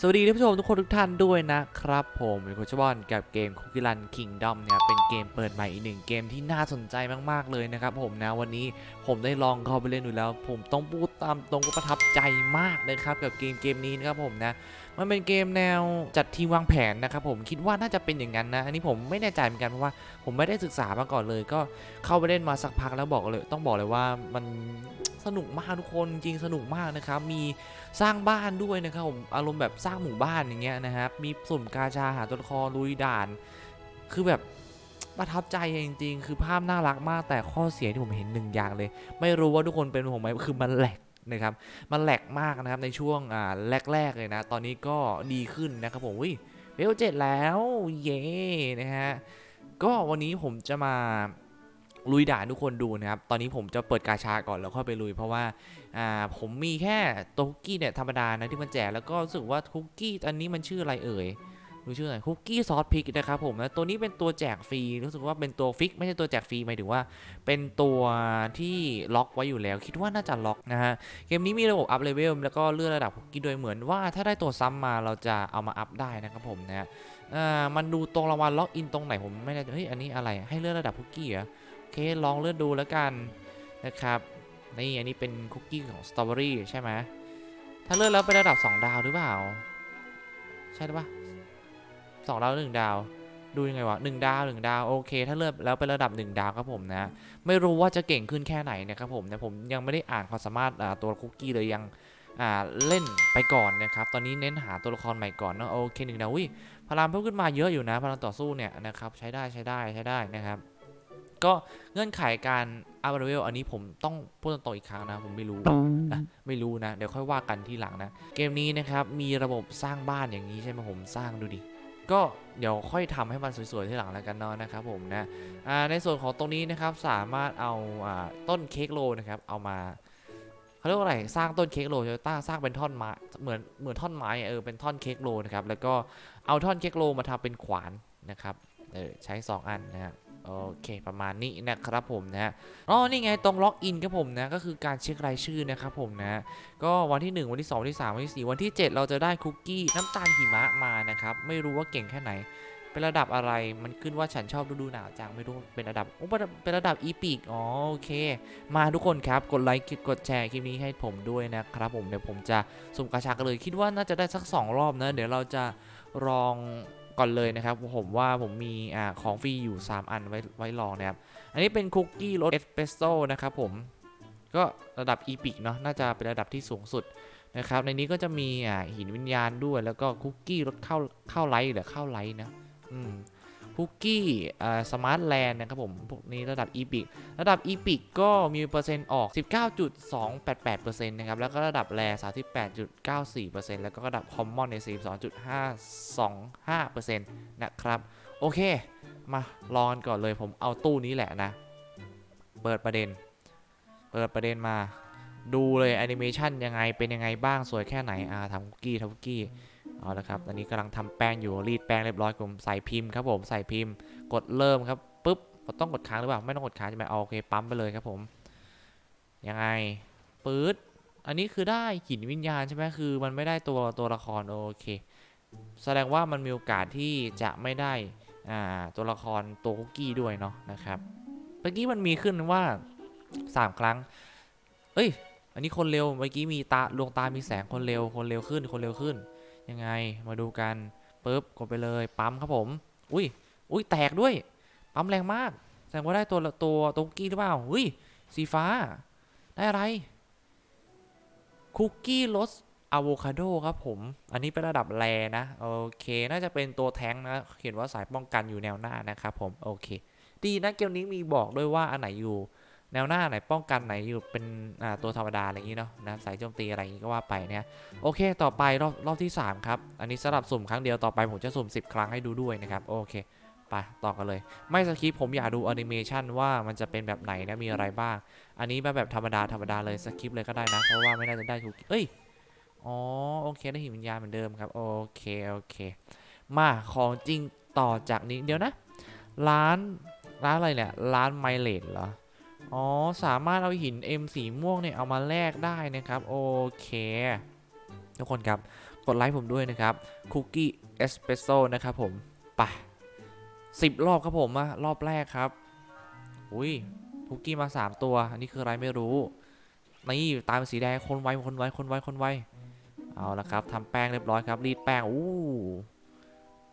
สวัสดีท่านผู้ชมทุกคนทุกท่านด้วยนะครับ ผมเป็นโคชบอลกับเกมคุกกี้รันคิงดอมเนี่ยเป็นเกมเปิดใหม่อีกหนึ่งเกมที่น่าสนใจมากๆเลยนะครับผมนะวันนี้ผมได้ลองเข้าไปเล่นดูแล้ว ผมต้องพูดตามตรงก็ประทับใจมากนะครับกับเกมเกมนี้นะครับผมนะมันเป็นเกมแนวจัดทีมวางแผนนะครับผมคิดว่าน่าจะเป็นอย่างนั้นนะอันนี้ผมไม่แน่ใจเหมือนกันเพราะว่าผมไม่ได้ศึกษามาก่อนเลย ก็เข้าไปเล่นมาสักพักแล้วบอกเลย ต้องบอกเลยว่ามัน สนุกมากทุกคนจริงสนุกมากนะครับมีสร้างบ้านด้วยนะครับผมอารมณ์แบบสร้างหมู่บ้านอย่างเงี้ยนะครับมีสุ่มกาชาหาตัวละครลุยด่าน คือแบบประทับใจจริง ๆ คือภาพน่ารักมากแต่ข้อเสียที่ผมเห็นหนึ่งอย่างเลย ไม่รู้ว่าทุกคนเป็นผมไหมคือมันแหลกนะครับมันแหลกมากนะครับในช่วงอ่าแรกๆเลยนะ ตอนนี้ก็ดีขึ้นนะครับผมวิเวลเจ็ดแล้วเย้นะฮะก็วันนี้ผมจะมา ลุยด่านทุกคนดูนะครับ ตอนนี้ผมจะเปิดกาชาก่อนแล้วค่อยไปลุย เพราะว่าอ่าผมมีแค่ตัวคุกกี้เนี่ยธรรมดานะที่มันแจกแล้วก็รู้สึกว่าคุกกี้อันนี้มันชื่ออะไรเอ่ยดูชื่ออะไรคุกกี้ซอสพริกนะครับผมนะตัวนี้เป็นตัวแจกฟรีรู้สึกว่าเป็นตัวฟิก ไม่ใช่ตัวแจกฟรีหมายถึงว่า เป็นตัวที่ล็อกไว้อยู่แล้ว คิดว่าน่าจะล็อกนะฮะเกมนี้มีระบบอัพเลเวลแล้วก็เลื่อนระดับคุกกี้โดยเหมือนว่าถ้าได้ตัวซ้ำมาเราจะเอามาอัพได้นะครับผมนะฮะมันดูตรงรางวัลล็อกอินตรงไหนผมไม่แน่ใจเฮ้ยอันนี้อะไรให้เลื่อนระดับคุกกี้เหรอ เคลองเลื่อนดูแล้วกันนะครับนี่อันนี้เป็นคุกกี้ของสตรอเบอรี่ใช่ไหมถ้าเลื่อนแล้วไประดับ 2 ดาวหรือเปล่า ใช่หรือเปล่าสองดาวหนึ่งดาว ดูยังไงวะหนึ่งดาวหนึ่งดาวโอเค ถ้าเลื่อนแล้วไประดับ 1 ดาวครับผมนะ ไม่รู้ว่าจะเก่งขึ้นแค่ไหนนะครับผมนะผมยังไม่ได้อ่านความสามารถตัวคุกกี้เลยยังเล่นไปก่อนนะครับ ตอนนี้เน้นหาตัวละครใหม่ก่อนเนะโอเคหนึ่งดาวอุ้ยพลังเพิ่มขึ้นมาเยอะอยู่นะพลังต่อสู้เนี่ยนะครับใช้ได้ใช้ได้ใช้ได้นะครับ ก็เงื่อนไขการอัพเลเวลอันนี้ผมต้องพูดตรงๆอีกครั้งนะ ผมไม่รู้นะไม่รู้นะ เดี๋ยวค่อยว่ากันที่หลังนะ เกมนี้นะครับ มีระบบสร้างบ้านอย่างนี้ใช่ไหมผมสร้างดูดิก็เดี๋ยวค่อยทำให้มันสวยๆที่หลังแล้วกันเนาะนะครับผมนะอ่าในส่วนของตรงนี้นะครับสามารถเอาอ่าต้นเค้กโรลนะครับเอามาเขาเรียกว่าอะไรสร้างต้นเค้กโรลจะตั้งสร้างเป็นท่อนไม้เหมือนเหมือนท่อนไม้อะเออเป็นท่อนเค้กโรลนะครับแล้วก็เอาท่อนเค้กโรลมาทำเป็นขวานนะครับเออใช้ 2 อันนะครับ โอเคประมาณนี้นะครับผมนะอ๋อนี่ไงตรงล็อกอินครับผมนะก็คือการเช็ครายชื่อนะครับผมนะก็วันที่ 1 วันที่ 2 วันที่ 3 วันที่ 4 วันที่ 7 เราจะได้คุกกี้น้ำตาลหิมะมานะครับไม่รู้ว่าเก่งแค่ไหน เป็นระดับอะไรมันขึ้นว่าฉันชอบฤดูหนาวจังไม่รู้เป็นระดับโอ้เป็นระดับอีพิกอ๋อโอเค มาทุกคนครับกดไลค์กดแชร์คลิปนี้ให้ผมด้วยนะครับผมเดี๋ยวผมจะสุ่มกระชากเลยคิดว่าน่าจะได้สัก 2 รอบนะเดี๋ยวเราจะลอง ก่อนเลยนะครับ ผมว่าผมมีอ่าของฟรีอยู่ 3 อันไว้ไว้ลองนะครับ อันนี้เป็นคุกกี้รสเอสเปรสโซ่นะครับผมก็ระดับอีพิกเนาะน่าจะเป็นระดับที่สูงสุดนะครับ ในนี้ก็จะมีอ่าหินวิญญาณด้วยแล้วก็คุกกี้รสข้าวข้าวไลท์หรือข้าวไลท์นะอืม คุกกี้อ่าสมาร์ทแลนด์นะครับผม พวกนี้ระดับอีพิกระดับอีพิกก็มีเปอร์เซ็นต์ออก 19.288%นะครับ แล้วก็ระดับแร38.94%แล้วก็ระดับคอมมอนใน 42.525%นะครับ โอเค มาลองกันก่อนเลยผมเอาตู้นี้แหละนะ เปิดประเด็น เปิดประเด็นมาดูเลยแอนิเมชันยังไงเป็นยังไงบ้างสวยแค่ไหนอ่าทำคุกกี้ทำคุกกี้ เอาละครับตอนนี้กำลังทำแป้งอยู่รีดแป้งเรียบร้อยผมใส่พิมพ์ครับผมใส่พิมพ์ กดเริ่มครับปุ๊บต้องกดค้างหรือเปล่าไม่ต้องกดค้างใช่ไหมเอาโอเคปั๊มไปเลยครับผมยังไงปื๊ดอันนี้คือได้หินวิญญาณใช่ไหมคือ มันไม่ได้ตัวตัวละครโอเค แสดงว่ามันมีโอกาสที่จะไม่ได้อ่าตัวละครตัวคุกกี้ด้วยเนาะนะครับเมื่อกี้มันมีขึ้นว่า 3 ครั้ง เอ้ย อันนี้คนเร็วเมื่อกี้มีตาดวงตามีแสงคนเร็วคนเร็วขึ้นคนเร็วขึ้น ยังไงมาดูกันปุ๊บกดไปเลยปั๊มครับผม อุ้ยอุ้ยแตกด้วย ปั๊มแรงมากแสดงว่าได้ตัวตัวตัวคุกกี้หรือเปล่าอุ้ยสีฟ้า ได้อะไร คุกกี้รสอะโวคาโดครับผม อันนี้เป็นระดับแรนะ โอเค น่าจะเป็นตัวแท้งนะ เขียนว่าสายป้องกันอยู่แนวหน้านะครับผม โอเค ดีนะเกมนี้มีบอกด้วยว่าอันไหนอยู่ แนวหน้าไหนป้องกันไหนอยู่เป็นตัวธรรมดาอะไรอย่างนี้เนาะนะสายโจมตีอะไรอย่างนี้ก็ว่าไปเนี่ยโอเค ต่อไปรอบรอบที่ 3 ครับ อันนี้สำหรับสุ่มครั้งเดียวต่อไปผมจะสุ่ม 10 ครั้งให้ดูด้วยนะครับ โอเคไปต่อกันเลย ไม่สคริปผมอยากดูแอนิเมชันว่ามันจะเป็นแบบไหนนะมีอะไรบ้าง อันนี้มาแบบธรรมดาธรรมดาเลยสคริปเลยก็ได้นะ เพราะว่าไม่น่าจะได้ถูกเอ้ยอ๋อโอเคได้หินวิญญาณเหมือนเดิมครับโอเคโอเค มาของจริงต่อจากนี้เดี๋ยวนะ ร้านร้านอะไรเนี่ยร้านไมเลดเหรอ อ๋อ สามารถเอาหิน M สีม่วงเนี่ย เอามาแลกได้นะครับ โอเค ทุกคนครับ กดไลค์ผมด้วยนะครับ คุกกี้เอสเปรสโซ่นะครับผมไปสิบรอบครับผมอะรอบแรกครับ อุ้ยคุกกี้มา 3 ตัว อันนี้คืออะไรไม่รู้ นี่ตามสีแดงคนไวคนไวคนไวคนไวเอาละครับทำแป้งเรียบร้อยครับรีดแป้งอู้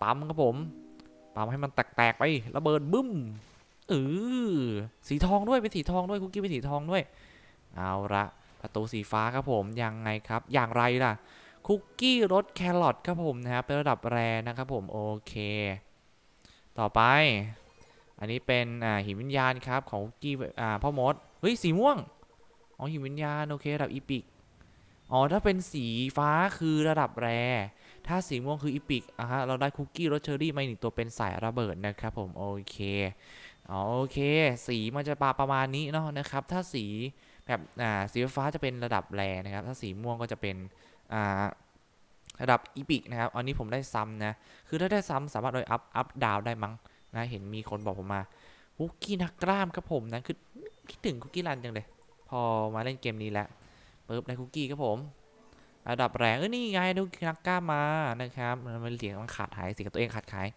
ปั๊มครับผมปั๊มให้มันแตกๆไประเบิดบึ้ม ออสีทองด้วยเป็นสีทองด้วยคุกกี้เป็นสีทองด้วย เอาละประตูสีฟ้าครับผมยังไงครับ อย่างไรล่ะ คุกกี้รสแครอทครับผมนะครับเป็นระดับแรนะครับผมโอเค ต่อไป อันนี้เป็นหินวิญญาณครับของคุกกี้อ่าพ่อมดเฮ้ยสีม่วงอ๋อหินวิญญาณโอเคระดับอีพิกอ๋อถ้าเป็นสีฟ้าคือระดับแรถ้าสีม่วงคืออีพิกอะฮะเราได้คุกกี้รสเชอร์รี่มาหนึ่งตัวเป็นสายระเบิดนะครับผมโอเค โอเค สีมันจะปาประมาณนี้เนาะนะครับ ถ้าสีแบบอ่าสีฟ้าจะเป็นระดับแรนะครับ ถ้าสีม่วงก็จะเป็นอ่าระดับอีพิกนะครับ อันนี้ผมได้ซ้ำนะ คือถ้าได้ซ้ำสามารถโดยอัพ อัพ ดาวได้มั้งนะ เห็นมีคนบอกผมมาคุกกี้นักกล้ามครับผมนะ คือคิดถึงคุกกี้รันจังเลย พอมาเล่นเกมนี้แล้วปึ๊บได้คุกกี้ครับผม ระดับแรงเออนี่ไงได้คุกกี้นักกล้ามมานะครับมันมันเสียงมันขาดหายเสียงกับตัวเองขาดหาย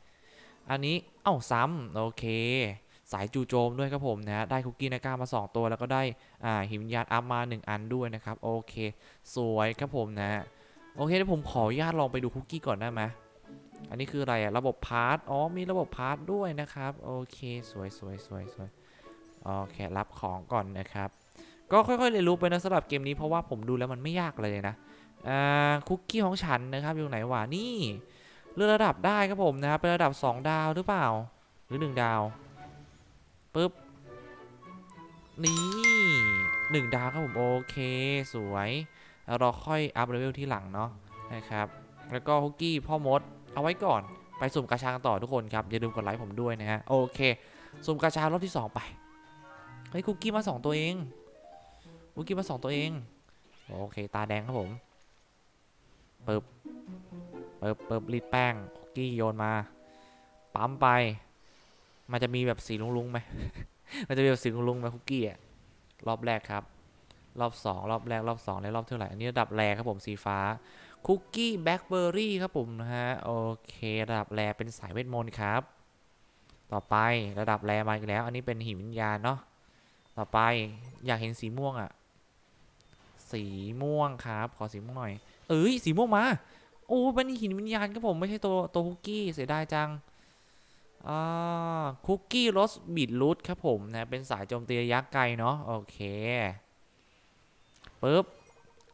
อันนี้ เอ้าซ้ำโอเค สายจู่โจมด้วยครับผมนะได้คุกกี้นักกล้ามา 2 ตัวแล้วก็ได้อ่าหิมยานอัพมา 1 อันด้วยนะครับโอเค สวยครับผมนะโอเคเดี๋ยวผมขออนุญาตลองไปดูคุกกี้ก่อนได้ไหมอันนี้คืออะไรอะระบบพาร์ทอ๋อมีระบบพาร์ทด้วยนะครับโอเคสวยสวยสวยสวยโอเครับของก่อนนะครับ ก็ค่อยๆเรียนรู้ไปนะสำหรับเกมนี้เพราะว่าผมดูแล้วมันไม่ยากเลยนะอ่าคุกกี้ของฉันนะครับอยู่ไหนวะนี่เลื่อกระดับได้ครับผมนะครับเป็นระดับ 2 ดาวหรือเปล่า หรือ 1 ดาว ปึ๊บ นี่1ดาวครับผม โอเค สวยแล้วเราค่อยอัพเลเวลที่หลังเนาะนะครับ แล้วก็คุกกี้พ่อมด เอาไว้ก่อนไปสุ่มกระชากันต่อทุกคนครับ อย่าลืมกดไลค์ผมด้วยนะฮะ โอเค สุ่มกระชารอบที่ 2 ไป เฮ้ยคุกกี้มา 2 ตัวเองคุกกี้มา 2 ตัวเอง โอเค ตาแดงครับผมเปิบเปิบเปิบรีดแป้งคุกกี้โยนมา ปั๊มไป มันจะมีแบบสีลุงๆไหม มันจะมีแบบสีลุงๆไหมคุกกี้อะ รอบแรกครับ รอบ 2 รอบแรก รอบ2และรอบเท่าไหร่ อันนี้ระดับแรกครับผมสีฟ้า คุกกี้แบล็คเบอร์รี่ครับผมนะฮะ โอเค ระดับแรเป็นสายเวทมนต์ครับ ต่อไประดับแรมาอีกแล้ว อันนี้เป็นหินวิญญาณเนาะ ต่อไปอยากเห็นสีม่วงอะสีม่วงครับ ขอสีม่วงหน่อย เอ้ย สีม่วงมา โอ้เป็นหินวิญญาณครับผม ไม่ใช่ตัวตัวคุกกี้ เสียดายจัง คุกกี้รสบีทรูทครับผมนะเป็นสายโจมตีระยะไกลเนาะโอเคปึ๊บ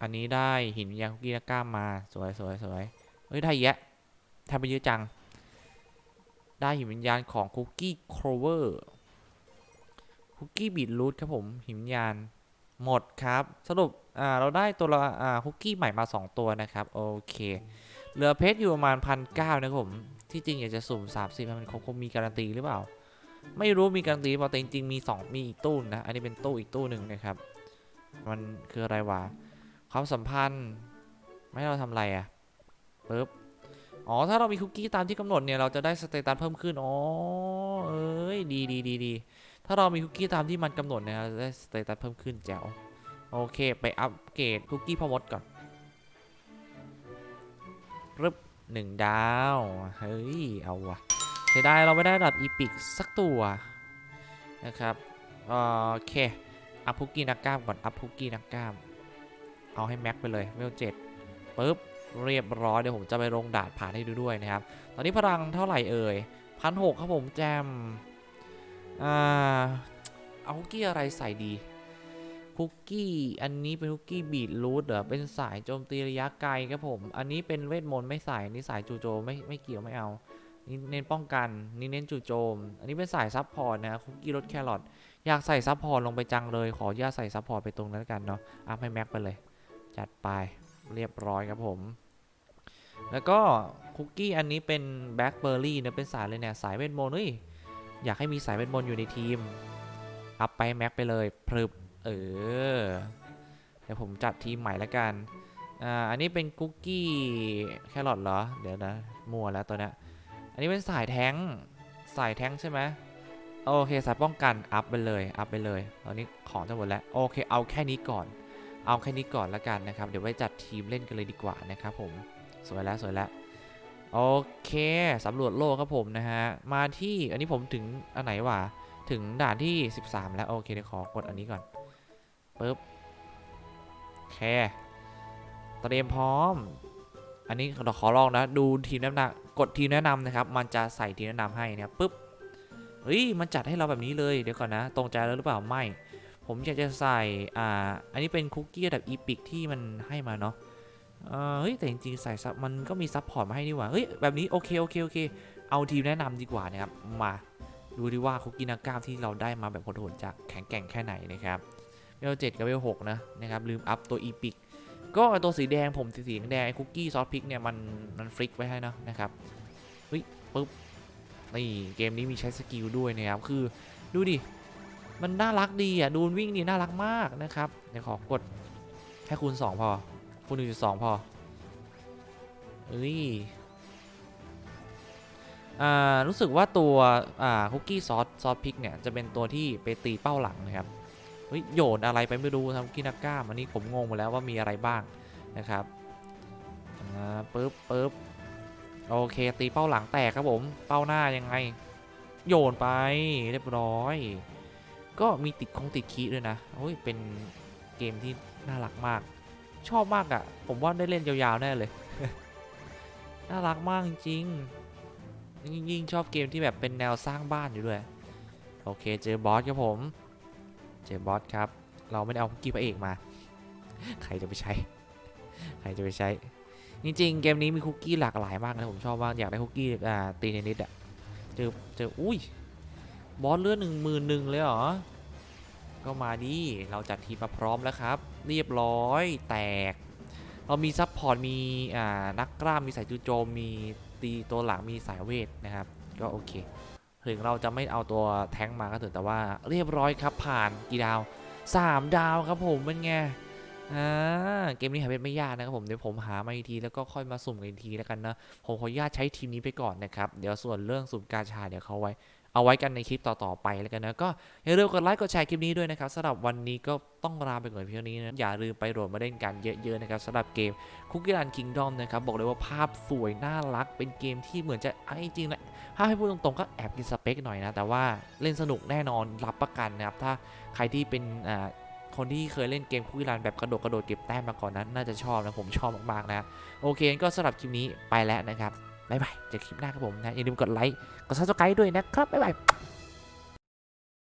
อันนี้ได้หินวิญญาณคุกกี้นักกล้ามมาสวยสวยสวยเฮ้ยได้แยะทำไปเยอะจัง ได้หินวิญญาณของคุกกี้โครเวอร์คุกกี้บีทรูทครับผมหินวิญญาณหมดครับสรุปอ่าเราได้ตัวละอ่าคุกกี้ใหม่มา 2 ตัวนะครับโอเคเหลือเพชรอยู่ประมาณพันเก้านะครับผม ที่จริงอยากจะสุ่ม3 0มันคงมีการันตีหรือเปล่า ไม่รู้มีการันตีเปล่าแต่จริงๆมี 2 มีอีกตู้นะ อันนี้เป็นตู้อีกตู้หนึ่งนะครับ มันคืออะไรวะความสัมพันธ์ ไม่เราทำอะไรอะปึ๊บอ๋อ ถ้าเรามีคุกกี้ตามที่กำหนดเนี่ย เราจะได้สเตตัสเพิ่มขึ้น อ๋อ เอ้ย ดีดีดีดีถ้าเรามีคุกกี้ตามที่มันกำหนดเนี่ยเราจะได้สเตตัสเพิ่มขึ้นแจ๋ว โอเค ไปอัปเกรดคุกกี้พ่อมดก่อน หนึ่งดาว เฮ้ย เอาวะเสียดายเราไม่ได้ดับอีพิกสักตัวนะครับ โอเค อัพคุกกี้นักกล้ามก่อน อัพคุกกี้นักกล้าม เอาให้แม็กไปเลยเวลเจ็ดปุ๊บ เรียบร้อย เดี๋ยวผมจะไปลงดาดผ่านให้ดูด้วยนะครับ ตอนนี้พลังเท่าไหร่เอ่ยพันหกครับผมแจม อ่า เอาคุกกี้อะไรใส่ดี คุกกี้อันนี้เป็นคุกกี้บีทรูทเหรอเป็นสายโจมตีระยะไกลครับผม อันนี้เป็นเวทมนต์ไม่ใส่อันนี้สายจู่โจมไม่ไม่เกี่ยวไม่เอานี่เน้นป้องกันนี่เน้นจู่โจม อันนี้เป็นสายซับพอร์ตนะคุกกี้รสแครอทอยากใส่ซับพอร์ตลงไปจังเลย ขออนุญาตใส่ซับพอร์ตไปตรงนั้นกันเนาะอัพให้แม็กไปเลย จัดไปเรียบร้อยครับผม แล้วก็คุกกี้อันนี้เป็นแบล็คเบอร์รี่นะเป็นสายเลยเนี่ยสายเวทมนต์เฮ้ยอยากให้มีสายเวทมนต์อยู่ในทีมอัพไปแม็กไปเลยพรึบ เออ เดี๋ยวผมจัดทีมใหม่ล้วกัน อ่า อันนี้เป็นคุกกี้แครอทเหรอ เดี๋ยวนะมัวแล้วตัวเนี้ย อันนี้เป็นสายแท้ง สายแท้งใช่ไหมโอเคสายป้องกันอัพไปเลย อัพไปเลย ตอนนี้ของจะหมดแล้ว โอเค เอาแค่นี้ก่อน เอาแค่นี้ก่อนละกันนะครับ เดี๋ยวไว้จัดทีมเล่นกันเลยดีกว่านะครับผม สวยแล้วสวยแล้วโอเคสำรวจโลกครับผมนะฮะ มาที่อันนี้ผมถึงอันไหนวะ ถึงด่านที่ 13 แล้ว โอเคเดี๋ยวขอกดอันนี้ก่อน ปึ๊บโอเคเตรียมพร้อม อันนี้เราขอลองนะ ดูทีมแนะนำกดทีมแนะนำนะครับ มันจะใส่ทีมแนะนำให้นี่ยปึ๊บเฮ้ย มันจัดให้เราแบบนี้เลย เดี๋ยวก่อนนะ ตรงใจแล้วหรือเปล่า ไม่ ผมอยากจะใส่ อ่า อันนี้เป็นคุกกี้แบบอีพิกที่มันให้มาเนาะเฮ้ย แต่จริงๆ ใส่ซับมันก็มีซับพอร์ตมาให้นี่หว่า เฮ้ย แบบนี้โอเค โอเค โอเค เอาทีมแนะนำดีกว่านะครับ มาดูดีว่าคุกกี้นาก้าที่เราได้มาแบบโหดๆจะแข็งแกร่งแค่ไหนนะครับ เวลเจ็ดกับเวลหกนะนะครับลืมอัพตัวอีพิกก็ตัวสีแดงผมสีสีแดงคุกกี้ซอสพริกเนี่ยมันมันฟลิกไว้ให้นะนะครับเฮ้ยปึ๊บนี่เกมนี้มีใช้สกิลด้วยนะครับคือดูดิมันน่ารักดีอะดูนวิ่งดีน่ารักมากนะครับเดี๋ยวขอกดแค่คูณ 2 พอ คูณ 1.2 พอเอ้ยอ่ารู้สึกว่าตัวอ่าคุกกี้ซอสซอสพริกเนี่ยจะเป็นตัวที่ไปตีเป้าหลังนะครับ เฮ้ยโยนอะไรไปไม่รู้ทำกินาก้ามันนี่ผมงงหมดแล้วว่ามีอะไรบ้างนะครับอ่าปึ๊บปึ๊บโอเคตีเป้าหลังแตกครับผมเป้าหน้ายังไง โยนไปเรียบร้อย ก็มีติดคงติดคีด้วยนะโอ้ยเป็นเกมที่น่ารักมาก ชอบมากอะ่ะ ผมว่าได้เล่นยาวๆแน่เลย น่ารักมากจริงๆยิ่งชอบเกมที่แบบเป็นแนวสร้างบ้านอยู่ด้วย โอเคเจอบอสครับผม เจอบอสครับ เราไม่ได้เอาคุกกี้พระเอกมา ใครจะไปใช้ ใครจะไปใช้ จริงๆ เกมนี้มีคุกกี้หลากหลายมากนะผมชอบมากอยากได้คุกกี้อ่าตีเนนิดอะเจอเจออุ้ย บอสเลือดหนึ่งหมื่นหนึ่งเลยเหรอ ก็มาดิ เราจัดทีมมาพร้อมแล้วครับ เรียบร้อยแตก เรามีซับพอร์ตมีอ่านักกล้ามมีสายจูโจมมีตีตัวหลังมีสายเวทนะครับ ก็โอเค ถึงเราจะไม่เอาตัวแท้งมาก็เถอะแต่ว่าเรียบร้อยครับผ่านกี่ดาว 3 ดาวครับผมเป็นไงอ่าเกมนี้หาเป็นไม่ยากนะครับผมเดี๋ยวผมหามาอีกทีแล้วก็ค่อยมาสุ่มกันอีกทีแล้วกันนะผมขออนุญาตใช้ทีมนี้ไปก่อนนะครับเดี๋ยวส่วนเรื่องสุ่มกาชาเดี๋ยวเขาไว้ เอาไว้กันในคลิปต่อๆไปแล้วกันนะก็อย่าลืมกดไลค์กดแชร์คลิปนี้ด้วยนะครับสำหรับวันนี้ก็ต้องลาไปก่อนเพียงนี้นะอย่าลืมไปโหลดมาเล่นกันเยอะๆนะครับสำหรับเกมคุกกี้รันคิงดอมนะครับบอกเลยว่าภาพสวยน่ารักเป็นเกมที่เหมือนจะไอ้จริงๆนะถ้าให้พูดตรงๆก็แอบกินสเปคหน่อยนะแต่ว่าเล่นสนุกแน่นอนรับประกันนะครับถ้าใครที่เป็นอ่าคนที่เคยเล่นเกมคุกกี้รันแบบกระโดดกระโดดเก็บแต้มมาก่อนนั้นน่าจะชอบนะผมชอบมากๆนะโอเคก็สำหรับคลิปนี้ไปแล้วนะครับ บ๊ายบายเจอคลิปหน้าครับผมนะอย่าลืมกดไลค์กดซับสไครต์ด้วยนะครับบ๊ายบาย